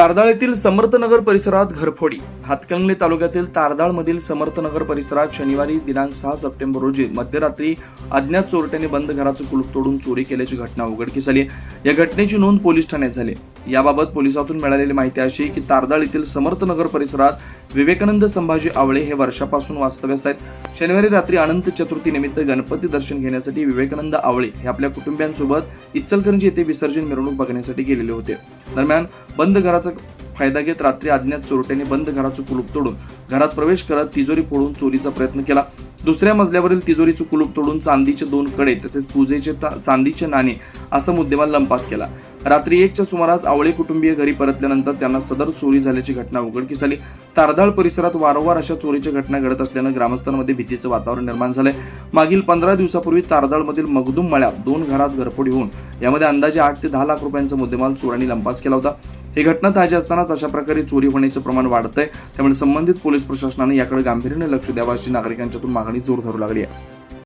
तारदाळेतील समर्थनगर परिसरात घरफोडी. हातकणंगले तालुक्यातील तारदाळमधील समर्थनगर परिसरात शनिवारी दिनांक सहा सप्टेंबर रोजी मध्यरात्री अज्ञात चोरट्याने बंद घराचं कुलूप तोडून चोरी केल्याची घटना उघडकीस आली या घटनेची नोंद पोलीस ठाण्यात झाली याबाबत पोलिसातून मिळालेली माहिती अशी की तारदाळ येथील समर्थनगर परिसरात विवेकानंद संभाजी आवळे हे वर्षापासून वास्तव्यास आहेत. शनिवारी रात्री अनंत चतुर्थी निमित्त गणपती दर्शन घेण्यासाठी विवेकानंद आवळे हे आपल्या कुटुंबियांसोबत इचलकरंजी येथे विसर्जन मिरवणूक बघण्यासाठी गेलेले होते. दरम्यान बंद घराचा फायदा घेत रात्री अज्ञात चोरट्याने बंद घराचं कुलूप तोडून घरात प्रवेश करत तिजोरी फोडून चोरीचा प्रयत्न केला. दुसऱ्या मजल्यावरील तिजोरीचं कुलूप तोडून चांदीचे दोन कडे तसेच पूजेचे चांदीचे नाणे असा मुद्देमाल लंपास केला. रात्री एकच्या सुमारास आवळे कुटुंबीय घरी परतल्यानंतर त्यांना सदर चोरी झाल्याची घटना उघडकीस आली. तारदाळ परिसरात वारंवार अशा चोरीच्या घटना घडत असल्यानं ग्रामस्थांमध्ये भीतीचं वातावरण निर्माण झालंय. मागील पंधरा दिवसापूर्वी तारदाळमधील मगदूम मळ्यात दोन घरात घरफोडी होऊन यामध्ये अंदाजे आठ ते दहा लाख रुपयांचा मुद्देमाल चोरांनी लंपास केला होता. ही घटना ताजी असतानाच अशा प्रकारे चोरी होण्याचं प्रमाण वाढतंय. त्यामुळे संबंधित पोलीस प्रशासनाने याकडे गांभीर्याने लक्ष द्यावं अशी नागरिकांच्यातून मागणी जोर धरू लागली आहे.